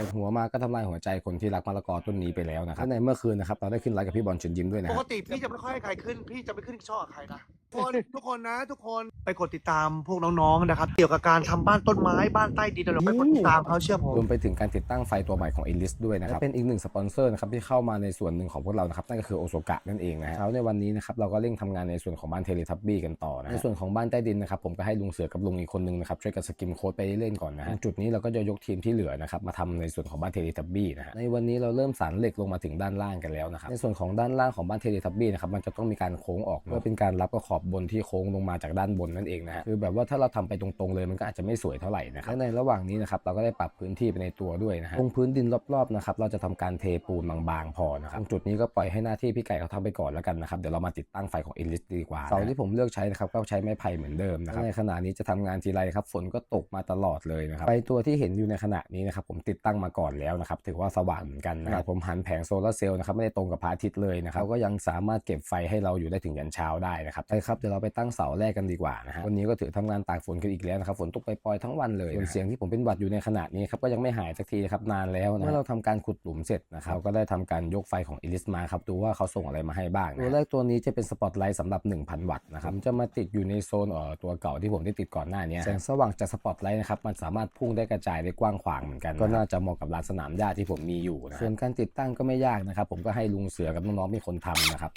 ปิดหัวมาก็ทำลายหัวใจคนที่รักมะละกอต้นนี้ไปแล้วนะครับและในเมื่อคืนนะครับเราได้ขึ้นไลฟ์กับพี่บอลเชิญยิ้มด้วยนะปคกรับติพี่จะไม่ค่อยให้ใครขึ้น พี่จะไม่ขึ้นช่องกับใครนะทุกคนทุกคนนะ ทุกคนไปกดติดตามพวกน้องๆนะครับ เกี่ยวกับการทำบ้านต้นไม้บ้านใต้ดินเราไปกดติดตามเขาเชื่อผม รวมไปถึงการติดตั้งไฟตัวใหม่ของ e l i s ด้วยนะครับและเป็นอีกหนึ่งสปอนเซอร์นะครับที่เข้ามาในส่วนหนึ่งของพวกเรานะครับนั่นก็คือโอโซกะนั่นเองนะฮะแล้วในวันนี้นะครับเราก็เร่งทำงานในส่วนของบ้านเทเลทับบี้กันต่อนะฮะในส่วนของบ้านใต้ดินนะครับผมก็ให้ลุงเสือกับลุงอีกคนนึงนะครับช่วยกันสกิมโค้ดไปเล่นก่อนนะฮะจุดนี้เราก็จะยกทีมที่เหลือนะครับมาทำในส่วนของบ้านเทเลทับบี้นะฮะในวันนี้เราเริ่มสานเหล็กลงมาถึงด้านล่างกันแล้วนะครับในส่วนของด้านล่างของบ้านเทเลทับบี้นะครับมันจะต้องมีการโค้งออกเพื่อเป็นการรับกับขอบบนที่โค้งลงมาจากด้านบนนั่นเองนะฮะคือแบบว่าถ้าเราทำไปตรงๆเลยมันก็อาจจะไม่สวยเท่าไหร่นะครับและในระหว่างนี้นะครับเราก็ได้ปรับพื้นที่ไปในตัวด้วยนะฮะตรงพื้นดินรอบๆนะครับเราจะทำการเทปูนบางๆพอนะครับตรงจุดนี้ก็ปล่อยให้หน้าที่พี่ไก่เขาทำไปก่อนแล้วกันนะครับเดี๋ยวเรามาติดตั้งไฟของเอลิสดีกว่าเสาที่ผมเลือกใช้นะครับก็ใช้ไม้ไผ่เหมือนเดิมนะครับในขณะนี้จะทำงานทีไรครับฝนก็ตกมาตลอดเลยนะครับไฟตัวที่เห็นอยู่ในขณะนี้นะครับผมติดตั้งมาก่อนแล้วนะครับถือว่าสว่างเหมือนกันนะครับผมหันแผงโซลาร์เซลล์นะครับไม่ได้ตรงกับพระอาทิตย์เลยนะครับก็ยังสามารถเก็บไฟให้เราอยู่ได้ถึงยันเช้าได้นะครับไปครับเดี๋ยวเราไปตั้งเสาแรกกันดีกว่านะฮะวันนี้ก็ถือทำงานตากฝนกันอีกแล้วนะครับฝนตกปล่อยๆทั้งวันเลยส่วนเสียงที่ผมเป็นหวัดอยู่ในขณะนี้ครับก็ยังไม่หายสักทีครับนานแล้วนะเมื่อเราทำการขุดหลุมเสร็จนะครับเราก็ได้ทำการยกไฟของอิลิสมาครับดูว่าเขาส่งอะไรมาให้บ้างนะตัวแรกตัวนี้จะเป็นสปอตไลท์สำหรับ 1,000 วัตต์นะครับผมจะมาติดอยู่ในโซนเอ่อตัวเก่าที่ผมได้ติดก่อนหน้านี้แสงสว่างจากสปอตไลท์นะครับมันสามารถพุ่งได้กระจายได้กว้างขวางเหมือนกัน ก็น่าจะเหมาะกับลานสนามหญ้าที่ผมมีอยู่นะส่วนการติดตั้งก็ไม่ยากนะครับผมก็ให้ลุงเสือกับน้องๆมีคนทำนะครับ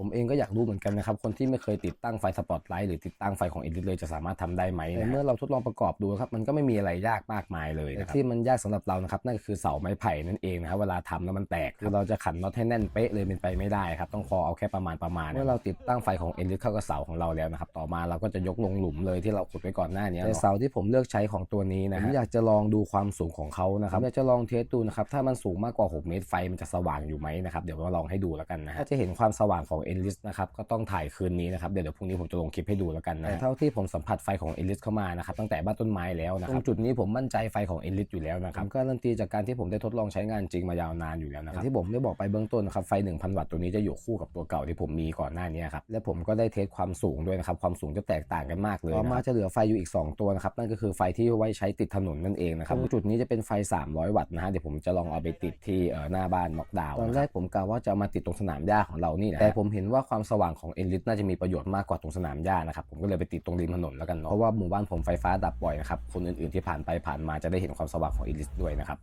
ผมเองก็อยากรู้เหมือนกันนะครับ คนที่ไม่เคยติดตั้งไฟสปอตไลท์หรือติดตั้งไฟของเอดิเลยจะสามารถทำได้ไหมนะเมื่อเราทดลองประกอบดูครับมันก็ไม่มีอะไรยากมากมายเลยนะครับที่มันยากสำหรับเรานะครับนั่นก็คือเสาไม้ไผ่นั่นเองนะครับเวลาทำแล้วมันแตกคือเราจะขันน็อตให้แน่นเป๊ะเลยเป็นไปไม่ได้ครับต้องพอเอาแค่ประมาณประมาณเมื่อเราติดตั้งไฟของเอลิเข้ากับเสาของเราแล้วนะครับต่อมาเราก็จะยกลงหลุมเลยที่เราขุดไว้ก่อนหน้านี้แต่เสาที่ผมเลือกใช้ของตัวนี้นะผมอยากจะลองดูความสูงของเขานะครับอยากจะลองเทสดูนะครับถ้ามันสูงมากกว่า 6 เมตรไฟมันจะสว่างอยู่ไหมนะครับเดี๋ยวมาลองให้ดูแล้วกันนะฮะถ้าจะเห็นความสว่างของเอลิสนะครับก็ต้องถ่ายคืนนี้นะครับเดี๋ยวเดี๋ยวพรุ่งนี้ผมจะลงคลิปให้ดูแล้วกันนะแต่เท่าที่ผมสัมผัสไฟของเอลิสเข้ามานะครับตั้งแต่บ้านต้นไม้แล้วนะครับตรงจุดนี้ผมมั่นใจไฟของเอลิสอยู่แล้วนะครับผมการันตีจากการที่ผมได้ทดลองใช้งานจริงมายาวนานอยู่แล้วนะครับอย่างที่ผมได้บอกไปเบื้องต้นนะครับไฟ 1,000 วัตต์ตัวนี้จะอยู่คู่กับตัวเก่าที่ผมมีก่อนหน้านี้ครับและผมก็ได้เทสความสูงด้วยนะครับความสูงจะแตกต่างกันมากเลยต่อมาจะเหลือไฟอยู่อีก 2 ตัวนะครับนั่นก็คือไฟที่ไว้ใช้ติดถนนนั่นเองนะครับตรงจุดนี้จะเป็นไฟ 300 วัตต์นะฮะเดี๋ยวผมจะลองเอาไปติดที่เอ่อหน้าบ้านม็อกดาวน์ตอนแรกผมกะว่าจะเอามาติดตรงสนามหญ้าของเรานี่นะแต่ผมเห็น็นว่าความสว่างของเอลิสน่าจะมีประโยชน์มากกว่าตรงสนามหญ้านะครับผมก็เลยไปติดตรงริมถนนแล้วกันเนาะเพราะว่าหมู่บ้านผมไฟฟ้าดับบ่อยนะครับคนอื่นๆที่ผ่านไปผ่านมาจะได้เห็นความสว่างของเอลิสด้วยนะครับ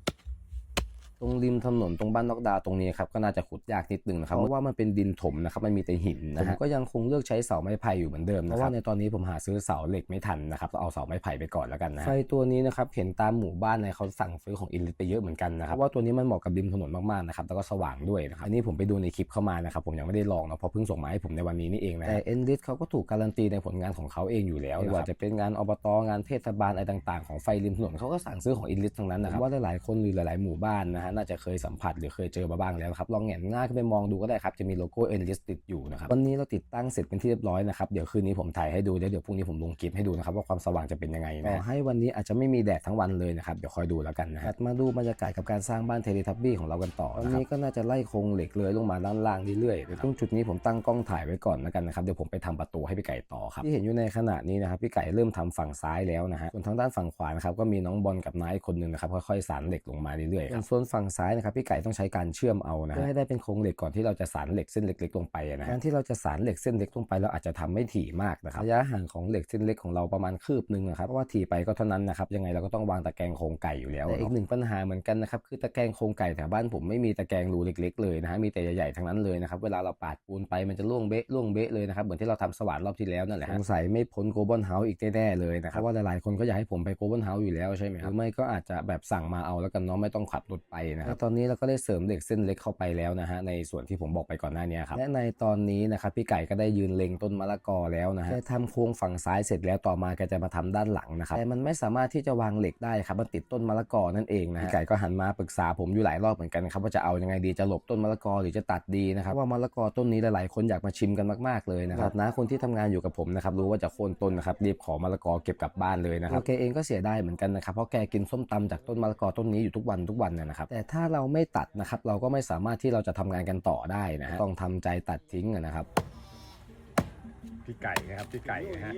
ตรงริมถนนตรงบ้านนอกดาวตรงนี้ครับก็น่าจะขุดยากนิดนึงนะครับเพราะว่ามันเป็นดินถมนะครับมันมีแต่หินนะฮะก็ยังคงเลือกใช้เสาไม้ไผ่อยู่เหมือนเดิมนะเพราะว่าในตอนนี้ผมหาซื้อเสาเหล็กไม่ทันนะครับเอาเสาไม้ไผ่ไปก่อนแล้วกันนะไฟตัวนี้นะครับเห็นตามหมู่บ้านในเขาสั่งซื้อของอินลิทไปเยอะเหมือนกันนะครับเพราะว่าตัวนี้มันเหมาะกับริมถนนมากๆนะครับแล้วก็สว่างด้วยนะครับอันนี้ผมไปดูในคลิปเข้ามานะครับผมยังไม่ได้ลองนะเพราะเพิ่งส่งมาให้ผมในวันนี้นี่เองนะแต่เอ็นลิทเขาก็ถูกการันตีในผลงานของเขาเองอยู่แล้วไม่ว่าจะเป็นงานอบตงานเทศบาลอะไรต่าง ๆของไฟริมถนนเขาก็สั่งซื้อของอินลิททั้งนั้นนะครับว่าหลายๆคนหรือหลาย ๆหมู่บ้านนะฮะน่าจะเคยสัมผัสหรือเคยเจอมาบ้างแล้วนะครับลองแหงนหน้าขึ้นไปมองดูก็ได้ครับจะมีโลโก้เอ็นลิสติดอยู่นะครับวันนี้เราติดตั้งเสร็จเป็นที่เรียบร้อยนะครับเดี๋ยวคืนนี้ผมถ่ายให้ดูเดี๋ยวเดี๋ยวพรุ่งนี้ผมลงคลิปให้ดูนะครับว่าความสว่างจะเป็นยังไงนะต่อให้วันนี้อาจจะไม่มีแดดทั้งวันเลยนะครับเดี๋ยวคอยดูแล้วกันนะฮะมาดูบรรยากาศกับการสร้างบ้านเทเลทับบี้ของเรากันต่อวันนี้ก็น่าจะไล่โครงเหล็กเลื้อยลงมาด้านล่างเรื่อยๆเดี๋ยวตรงจุดนี้ผมตั้งกล้องถ่ายไว้ก่อนแล้วกันนะครับเดี๋ยวผมไปทำประตูให้พี่ไก่ต่อครับที่เห็นอยู่ในขณะนี้นะครับพี่ไก่เริ่มทำฝั่งซ้ายแล้วนะฮะส่วนทางด้านฝั่งขวานะครับก็มีน้องบอลกับน้าอีกคนหนึงนะครับค่อยๆสานเหล็กลงมาเรื่อยๆครับส่วนฝั่งซ้ายนะครับพี่ไก่ต้องใช้การเชื่อมเอานะเพื่อให้ได้เป็นโครงเหล็กก่อนที่เราจะสานเหล็กเส้นเล็กๆลงไปนะการที่เราจะสานเหล็กเส้นเล็กลงไปเราอาจจะทำไม่ถี่มากนะครับระยะห่างของเหล็กเส้นเล็กของเราประมาณคืบหนึ่งนะครับเพราะว่าถี่ไปก็เท่านั้นนะครับยังไงเราก็ต้องวางตะแกรงโครงไก่อยู่แล้วแต่อีกหนึ่งปัญหาเหมือนกันนะครับคือตะแกรงโครงไก่แถวบ้านผมไม่มีตะแกรงรูเล็ก ๆ เลยนะฮะมีแต่ใหญ่ๆทั้งนั้นเลยนะครับเวลาเราปาดปูนไปมันจะล่วงเบะล่วงเบะเลยนะครับเหมือนที่เราทำสว่านรอบที่แล้วนั่นแหละสงสัยไม่พ้นโกลบอลเฮาส์อีกแน่ๆเลยนะครับเพราะว่าหลายๆคนก็อยากให้ผมไปโกลบอลเฮาส์อยู่แล้วใช่ไหมครับหรือไม่ก็อาจจะแบบสั่งมาเอาแล้วกันเนาะไม่ต้องขับรถไปนะครับตอนนี้เราก็ได้เสริมเหล็กเส้นเล็กเข้าไปแล้วนะฮะในส่วนที่ผมบอกไปก่อนหน้านี้ครับและในตอนนี้นะครับพี่ไก่ก็ได้ยืนเล็งต้นมะละกอแล้วนะฮะแกทำโครงฝั่งซ้ายเสร็จแล้วต่อมาแกจะมาทำด้านหลังนะครับแต่มันไม่สามารถที่จะวางเหล็กได้ครับมันติดต้นมะละกอนั่นเองนะฮะพี่ไก่ก็หันมาปรึกษาผมอยู่หลายรอบเหมือนกันครับว่าจะเอายังไงดีจะหลบต้นมะละกอหรือจะตัดดีนะครับเพราะว่ามะละกอต้นนี้หลายๆคนอยากมาชิมกันมากๆเลยนะครับนะคนที่ทำงานอยู่กับผมนะครับรู้ว่าจะโค่นต้นนะครับรีบขอมะละกอเก็บกลับบ้านเลยนะครับแกเองก็เสียดายเหมือนกันนะครับเพราะแกกินส้มตำจากต้นมะละกอต้นนี้อยู่ทุกวันทุกวันนะครับแแต่ถ้าเราไม่ตัดนะครับ เราก็ไม่สามารถที่เราจะทำงานกันต่อได้นะฮะต้องทำใจตัดทิ้งนะครับ พี่ไก่นะครับพี่ไก่นะฮะ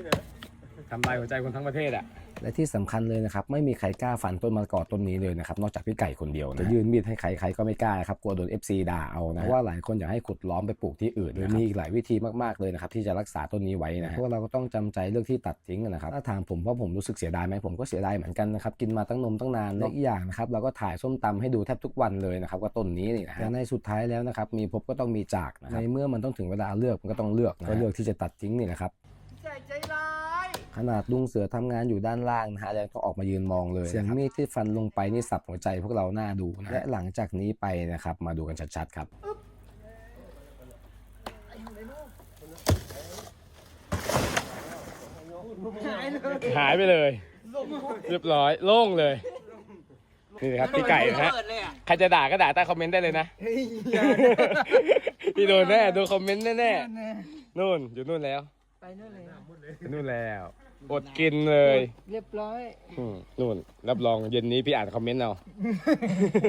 ทำลายหัวใจคนทั้งประเทศอะ และที่สำคัญเลยนะครับ ไม่มีใครกล้าฟันต้นมะละกอต้นนี้เลยนะครับ นอกจากพี่ไก่คนเดียวนะจะยื่นมีดให้ใครใครก็ไม่กล้าครับกลัวโดน FC ด่าเอานะเพราะว่าหลายคนอยากให้ขุดล้อมไปปลูกที่อื่นโดยมีอีกหลายวิธีมากๆเลยนะครับที่จะรักษาต้นนี้ไว้นะพวกเราก็ต้องจำใจเลือกที่ตัดทิ้งนะครับถ้าถามผมว่าผมรู้สึกเสียดายไหมผมก็เสียดายเหมือนกันนะครับกินมาตั้งนมตั้งนานและอีกอย่างนะครับเราก็ถ่ายส้มตำให้ดูแทบทุกวันเลยนะครับว่าต้นนี้นี่นะฮะแต่ในสุดท้ายแล้วนะครับมีพบก็ต้องมีจากนะครับในเมื่อมันต้องถึงเวลาเลือกมันก็ต้องเลือกนะก็เลือกที่จะตัดทิ้งนี่แหละครับ ใจใจร้าย ขนาดลุงเสือทำงานอยู่ด้านล่างนะฮะยังต้องออกมายืนมองเลยเสียงมีดที่ฟันลงไปนี่สับหัวใจพวกเราหน้าดูนะและหลังจากนี้ไปนะครับมาดูกันชัดๆครับหายไปเลย เรียบร้อยโล่งเลย นี่นะครับพี่ไก่นะฮะใครจะด่าก็ด่าใต้คอมเมนต์ได้เลยนะพี่โดนแน่โดนคอมเมนต์แน่ๆนู่นอยู่นู่นแล้ว ไปนู่นเลยอยู่นู่นแล้ว อดกินเลย เรียบร้อยอืมนู่นรับรองเย็นนี้พี่อ่านคอมเมนต์เอา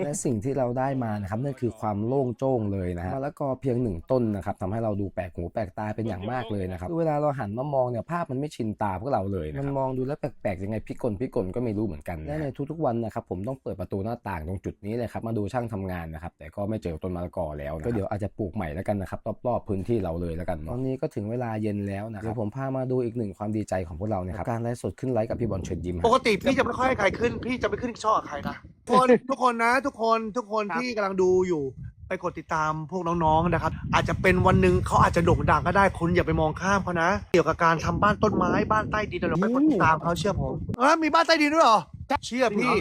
และสิ่งที่เราได้มานะครับนั่นคือความโล่งโจ้งเลยนะฮะมะละกอเพียงหนึ่งต้นนะครับทำให้เราดูแปลกหูแปลกตาเป็นอย่างมากเลยนะครับคือเวลาเราหันมามองเนี่ยภาพมันไม่ชินตาพวกเราเลยนะครับมันมองดูแล้วแปลกๆยังไงพิกลพิกลก็ไม่รู้เหมือนกันและในทุกๆวันนะครับผมต้องเปิดประตูหน้าต่างตรงจุดนี้เลยครับมาดูช่างทำงานนะครับแต่ก็ไม่เจอต้นมะละกอแล้วนะก็เดี๋ยวอาจจะปลูกใหม่แล้วกันนะครับรอบๆพื้นที่เราเลยแล้วกันเนอะตอนนี้ก็ถึงเวลาเย็นแล้วนะครับเดี๋ยวผมพามาดูอีกหนึ่งความดีใจของพวกเราเนี่ยครับการไลฟ์สดขึ้นไลฟ์กับพี่บอลเชิญยิ้มปกติพี่จะไม่ค่อยให้ใครขึ้นพี่จะไปขึ้นช่อกับใครนะทุกคนทุกคนนะ ทุกคนทุกคนที่กำลังดูอยู่ ไปกดติดตามพวกน้องๆนะครับ อาจจะเป็นวันหนึ่งเขาอาจจะโด่งดังก็ได้คุณอย่าไปมองข้ามเขานะ เกี่ยวกับการทำบ้านต้นไม้บ้านใต้ดินเราไปกดติดตามเขาเชื่อผมเออมีบ้านใต้ดินด้วยเหรอเชื่อพี่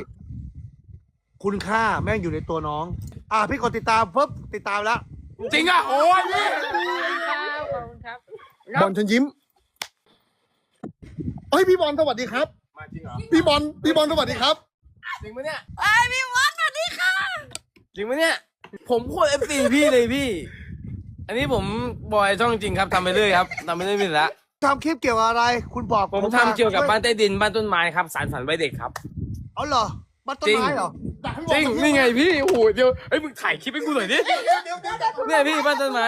คุณค่าแม่งอยู่ในตัวน้อง อะพี่กดติดตามปุ๊บติดตามแล้วจริงอะโอ้ยพี่ครับขอบคุณครับบอลเชิญยิ้มเฮ้ยพี่บอลสวัสดีครับ มาจริงเหรอ พี่บอลพี่บอลสวัสดีครับ จริงปะเนี่ย ไอพี่วัดสวัสดีค่ะจริงปะเนี่ย ผมโคตรเอฟซีพี่เลยพี่ อันนี้ผมบอยช่องจริงครับทำไปเรื่อยครับทำไปเรื่อยๆแล้วทำคลิปเกี่ยวกับอะไร คุณบอกผมทำเกี่ยวกับบ้านใต้ดินบ้านต้นไม้ครับสารฝันไว้เด็กครับ เอาเหรอบ้านต้นไม้เหรอจริงนี่ไงพี่โอ้โหเดี๋ยวเอ้ยมึงถ่ายคลิปให้กูหน่อยดิเนี่ยพี่บ้านต้นไม้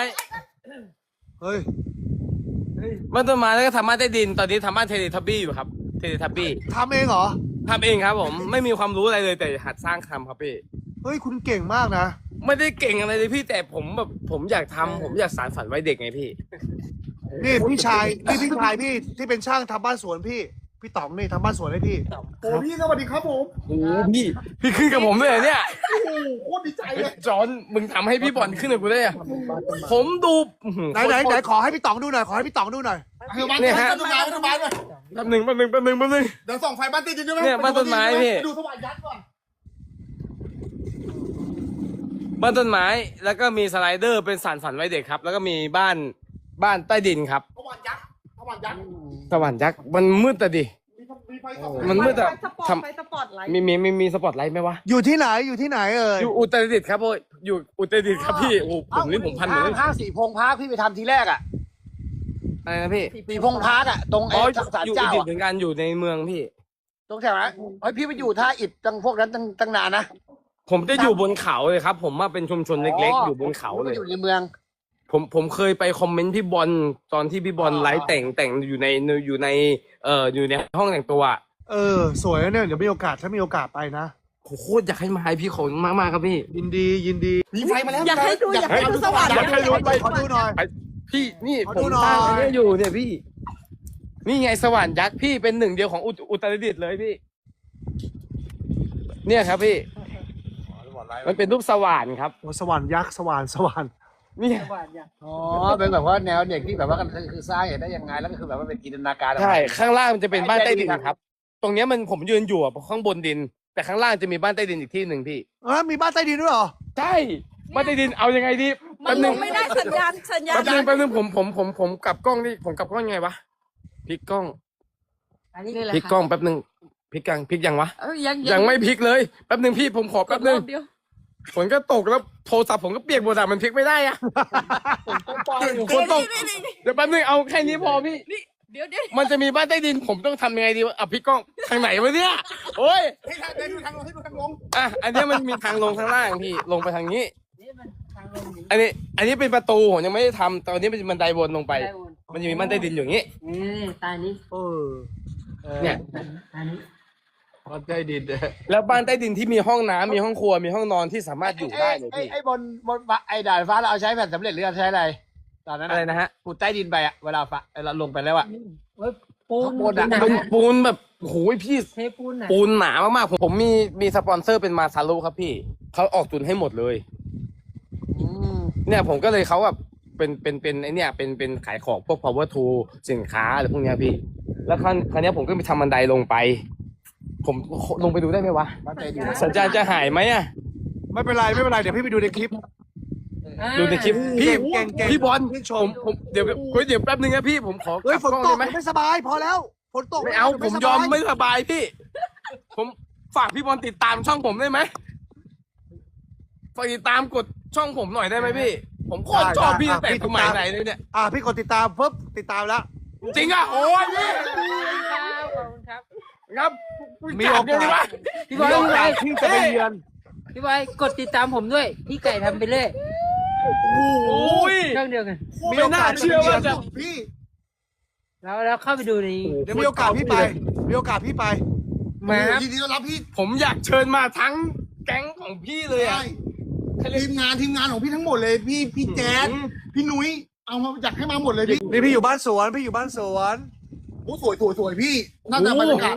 เฮ้ยบ้านต้นไม้แล้วก็ทำบ้านใต้ดิน ตอนนี้ทำบ้านเทเลทับบี้อยู่ครับ เทเลทับบี้ทำเองเหรอ ทำเองครับผม ไม่มีความรู้อะไรเลยแต่หัดสร้างทำครับพี่ เฮ้ยคุณเก่งมากนะ ไม่ได้เก่งอะไรเลยพี่แต่ผมแบบผมอยากทำผมอยากสารฝันไว้เด็กไงพี่ นี่พี่ชายนี่พี่ชายพี่ที่เป็นช่างทำบ้านสวนพี่ พี่ต๋องนี่ทำบ้านสวนให้พี่ โอ้พี่สวัสดีครับผมโอ้โหพี่ พี่ขึ้นกับผมเลยเหรอเนี่ย โอ้โหโคตรดีใจเลย จอนมึงทำให้พี่บอลขึ้นกับกูได้อะผมดูอื้อหือไหนไหนไหนขอให้พี่ต๋องดูหน่อยขอให้พี่ต๋องดูหน่อย เนี่ยฮะดูงานดูงานหน่อยแป๊บหนึ่งแป๊บหนึ่งแป๊บหนึ่งแป๊บหนึ่ง เดี๋ยวส่องไฟบ้านติดจริงๆด้วยเนี่ยบ้านต้นไม้พี่ดูสว่านยัดก่อนบ้านต้นไม้แล้วก็มีสไลเดอร์เป็นสารฝันไว้เด็กครับ แล้วก็มีบ้านบ้านใต้ดินครับสว่านยัดสว่านยัดสวรรค์ยักษ์มันมืดแต่ดิ มีมีไฟส่องมันมืดแต่ไปสปอร์ตทำไปสปอร์ตไลท์มีมีมีมีสปอตไลท์ไหมวะอยู่ที่ไหนอยู่ที่ไหนเอ่ยอยู่อุตรดิตถ์ครับโอ้ยอยู่อุตรดิตถ์ครับพี่โอ้โหผมนี่ผมพันหมดเลยห้างสีพงพาร์คพี่ไปทำทีแรกอะ อะไรนะพี่สีพงพาร์คอะตรงอ๋ไอ้อศาลอยู่อุเจ้าตรดิตถ์อะเหมือนกันอยู่ในเมืองพี่ ตรงแถวนั้นเฮ้ยพี่ไปอยู่ท่าอิฐตั้งพวกนั้นตั้งตั้งนานนะ ผมจะอยู่บนเขาเลยครับ ผมมาเป็นชุมชนเล็กๆอยู่บนเขาเลยอยู่ในเมือง ผมผมเคยไปคอมเมนต์พี่บอลตอนที่พี่บอลไลฟ์แต่งแต่งอยู่ในอยู่ในเอ่ออยู่ในห้องแต่งตัวอะเออ สวยนะเนี่ยเดี๋ยวมีโอกาสถ้ามีโอกาสไปนะโหโคตรอยากให้มาให้พี่ขอบคุณมากมากๆครับพี่ ยินดียินดีมีไฟมาแล้วอยากให้ดูอยากให้ดูสว่างอยากให้ดูขอดูหน่อย พี่นี่ขอผดูมหน่อย สร้างอันเนี้ยอยู่เนี่ยพี่ นี่ไงสว่านยักษ์พี่เป็นหนึ่งเดียวของอุตอุตรดิตถ์เลยพี่ เนี่ยครับพี่ มันเป็นรูปสว่านครับ โอ้สว่านยักษ์สว่านสว่านนี่สว่างอย่างอ๋อ เป็นแบบว่าแนวเด็กที่แบบว่าคือสร้างเห็นได้ยังไงแล้วก็คือแบบว่าเป็นจินตนาการออกมา ใช่ ข้างล่างมันจะเป็นบ้านใต้ดินครับ ตรงเนี้ยมันผมยืนอยู่อะข้างบนดิน แต่ข้างล่างจะมีบ้านใต้ดินอีกที่หนึ่งพี่ เออมีบ้านใต้ดินด้วยเหรอ ใช่ บ้านใต้ดินเอายังไงดี มัแป๊นบลนึงงไม่ได้สัญญาณสัญญาณแป๊บนึงแป๊บนึงผมผมผมผมกลับกล้องนี่ผมกลับกล้องยังไงวะพลิกกล้องอันนี้เลยแหละพลิกกล้องแป๊บนึงพลิกยังพลิกยังวะเอ้ยยังยังไม่พลิกเลยแป๊บนึงพี่ผมขอกดแป๊บรนึองบเดียวฝนก็ตกแล้วโทรศัพท์ผมก็เปียกหมดอะมันพลิกไม่ได้อะฝนตกเดี๋ยวแป๊บนึงเอาแค่นี้พอพี่ เดี๋ยวเดี๋ยวมันจะมีบ้านใต้ดินผมต้องทำยังไงดีวะอะพลิกกล้องทางไหนวะเนี่ยโอ้ยให้ทางให้ดูทางลงให้ดูทางลง อะอันเนี้ยมันมีทางลงข้างล่างพี่ลงไปทางนี้นี่มันทางลงนี้อันนี้ อันนี้เป็นประตูผมยังไม่ได้ทำตอนนี้เป็นบันไดวนลงไป ได้วนมันจะมีบ้านใต้ดินอยู่อย่างนี้อืมตานี้เออเอเนี่ยบ้านใต้ดินแล้วบ้านใต้ดินที่มีห้องน้ำมีห้องครัวมีห้องนอนที่สามารถอยู่ได้เลยไอ้พี่ไอ้บนบนไอ้ด่านฟ้าเราเอาใช้แผ่นสำเร็จหรือเราใช้อะไร ตอนนั้นอะไรนะฮะขุดใต้ดินไปอะเวลาฟ้าเราลงไปแล้วอะ เฮ้ยปูนข้างบนอะหนาเป็นปูนแบบโอ้โหพี่ เทปูนหนาปูนหนามากๆผมผมมีมีสปอนเซอร์เป็นมาซารุครับพี่เขาออกทุนให้หมดเลย เนี่ยผมก็เลยเขาแบบเป็นเป็นเป็นไอเนี่ยเป็นเป็นขายของพวก power tool สินค้าอะไรพวกเนี้ยพี่ แล้วครั้งครั้งเนี้ยผมก็ไปทำบันไดลงไป ผมลงไปดูได้ไหมวะบ้านใต้ดินสัญญาณจะหายไหมอะไม่เป็นไรไม่เป็นไรเดี๋ยวพี่ไปดูในคลิปอ่าดูในคลิปพี่เก่งเก่ง พี่บอลพี่ชผมมผมเดี๋ยวเฮ้ยเดี๋ยวแป๊บนึงนะพี่ผมขอเฮ้ยฝนกลับตล้กองได้ไหมไม่สบาย พอแล้วฝนตกไม่เอาผมยอมสบาไม่สบายพี่ ผมฝากพี่บอลติดตามช่องผมได้ไหมฝากติดตามกด ช่องผมหน่อยได้ไหมพี่ ผมโคตรชอบพี่ตั้งแต่สมัยไหนเลยเนี่ย อะพี่กดติดตามปุ๊บติดตามแล้ว จริงอะโอ้ยพี่ขอบคุณครับครับมีโอกาสจัดเลยดีวะพี่บอยมีโอกาสที่จะไปเยือนพี่บอยกดติดตามผมด้วย พี่ไก่ทำไปเรื่อยโอ้ยช่องเดียวกันไม่น่าเชื่อว่าจะพี่แล้วแล้วเข้าไปดูในเดี๋ยวมีโอกาสพี่ไปมีโอกาสพี่ไปมาครับยินดีต้อนรับพี่ผมอยากเชิญมาทั้งแก๊งของพี่เลยอะใช่ ทีมงานทีมงานของพี่ทั้งหมดเลยพี่พี่แจ๊ดพี่นุ้ยเอามาอยากให้มาหมดเลยพี่นี่พี่อยู่บ้านสวนพี่อยู่บ้านสวนโอ้สวยสวยสวยพี่น่าจะบรรยากาศ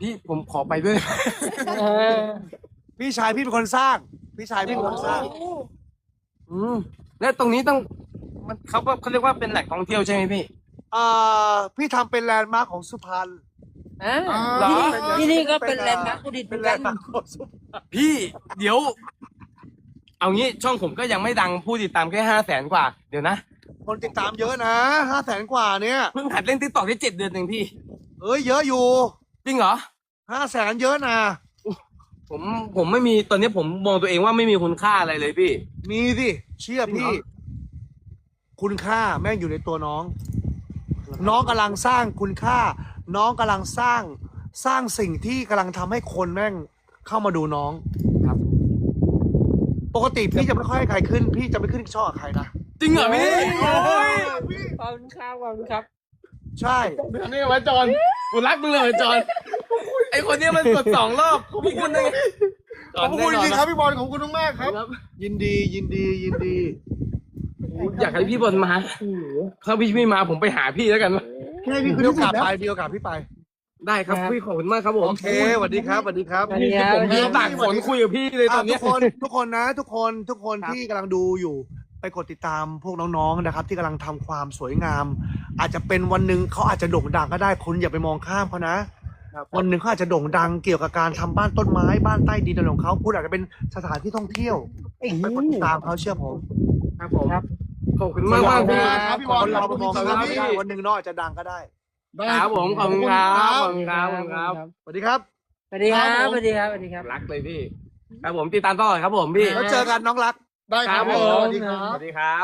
พี่ผมขอไปด้วยเออพี่ชายพี่เป็นคนสร้าง พี่ชายพี่เป็นคนสร้าง อืมและตรงนี้ต้องมันเขาก็เขาเรียกว่าเป็นแหล่งท่องเที่ยวใช่ไหมพี่เอ่อพี่ทำเป็นแลนด์มาร์คของสุพรรณอ่าเหรอที่นี่ก็เป็นแลนด์มาร์คกุดิตเหเป็มืนอนแลกันนด์มาร์คของสุพรรณพี่ เดี๋ยว เอางี้ช่องผมก็ยังไม่ดังผู้ติดตามแค่ห้าแสนกว่า เดี๋ยวนะ คนติดตามเยอะนะห้าแสนกว่าเนี่ยเพิ่งหัดเล่นติ๊กต็อกได้เจ็ดเดือนเองพี่ เอ้ยเยอะอยู่จริงเหรอห้าแสนเยอะนะผมผมไม่มีตอนนี้ผมมองตัวเองว่าไม่มีคุณค่าอะไรเลยพี่ มีสิเชื่อจริงพี่เหรอคุณค่าแม่งอยู่ในตัวน้อง น้องกำลังสร้างคุณค่า น้องกำลังสร้างสร้างสิ่งที่กำลังทำให้คนแม่งเข้ามาดูน้องครับ ปกติพี่จะไม่ค่อยให้ใครขึ้น พี่จะไม่ขึ้นช่องกับใครนะ จริงเหรอพี่โอ้ยขอบคุณครับขอบคุณครับใช่ เดี๋ยวนี่วะจอนกูรักมึงเลยจอนไอคนเนี้ยมันกดสองรอบพี่คุณได้ไงขอบคุณจริงๆครับพี่บอลขอบคุณมากๆครับ ยินดียินดียินดี อยากให้พี่บอลมาถ้าพี่ไม่มาผมไปหาพี่แล้วกันวะแค่นี้คือมีโอที่สุกาดสแล้วไปมีโอกาสพี่ไป ได้ครับครับ พี่ขอบคุณมากครับผมโอเคสวัสดีครับสวัสดีครับสวัสดีครับ ผมยืนตากฝนคุยกับพี่เลยตออะนทุเนี้กย คนทุกคนนะ ทุกคนทุกคนครับ ที่กำลังดูอยู่ ไปกดติดตามพวกน้องๆนะครับ ที่กำลังทำความสวยงาม อาจจะเป็นวันหนึ่งเขาอาจจะโด่งดังก็ได้คุณอย่าไปมองข้ามเขานะวันหนึ่งเขาอาจจะโด่งดังเกี่ยวกับการทำบ้านต้นไม้บ้านใต้ดินอะไรของเขาคุณอาจจะเป็นสถานที่ท่องเที่ยวไปกดติดตามเขาเชื่อผมครับผมขอบคุณมากมากพี่ครับพี่บอล คนเราไปมองขอบข้ามคุณไม่ครัได้บวันหนึ่งน้องอาจจะดังก็ได้ ครับผมขอบคุณครับขอบคุณครับขอบคุณครับ สวัสดีครับ สวัสดีครับสวัสดีครับสวัสดีครับ รักเลยพี่ ครับผมติดตามตลอดครับผมพี่ แล้วเจอกันน้องรัก ได้ครับครับผมผมสวัสดีครั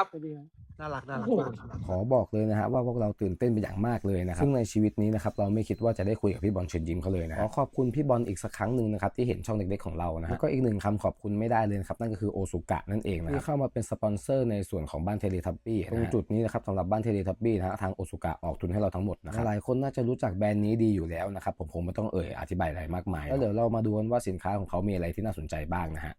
บสวัสดีครับ น่ารักน่ารักมากขอบอกเลยนะฮะว่าพวกเราตื่นเต้นเป็นอย่างมากเลยนะครับซึ่งในชีวิตนี้นะครับเราไม่คิดว่าจะได้คุยกับพี่บอลเชิญยิ้มเขาเลยนะขอขอบคุณพี่บอลอีกสักครั้งหนึ่งนะครับที่เห็นช่องเด็กๆของเรานะฮะแล้วก็อีกหนึ่งคำขอบคุณไม่ได้เลยนะครับนั่นก็คือโอซุกะนั่นเองนะที่เข้ามาเป็นสปอนเซอร์ในส่วนของบ้านเทเลทับบี้ตรงจุดนี้นะครับสำหรับบ้านเทเลทับบี้นะฮะทางโอซุกะออกทุนให้เราทั้งหมดนะครับหลายคนน่าจะรู้จักแบรนด์นี้ดีอยู่แล้วนะครับผมคงไม่ต้องเอ่ยอธิบายอะไรมากมายแล้วเดี๋ยวเรามาดูกันว่าสินค้าของเขามีอะไรที่น่าสนใจบ้างนะฮะ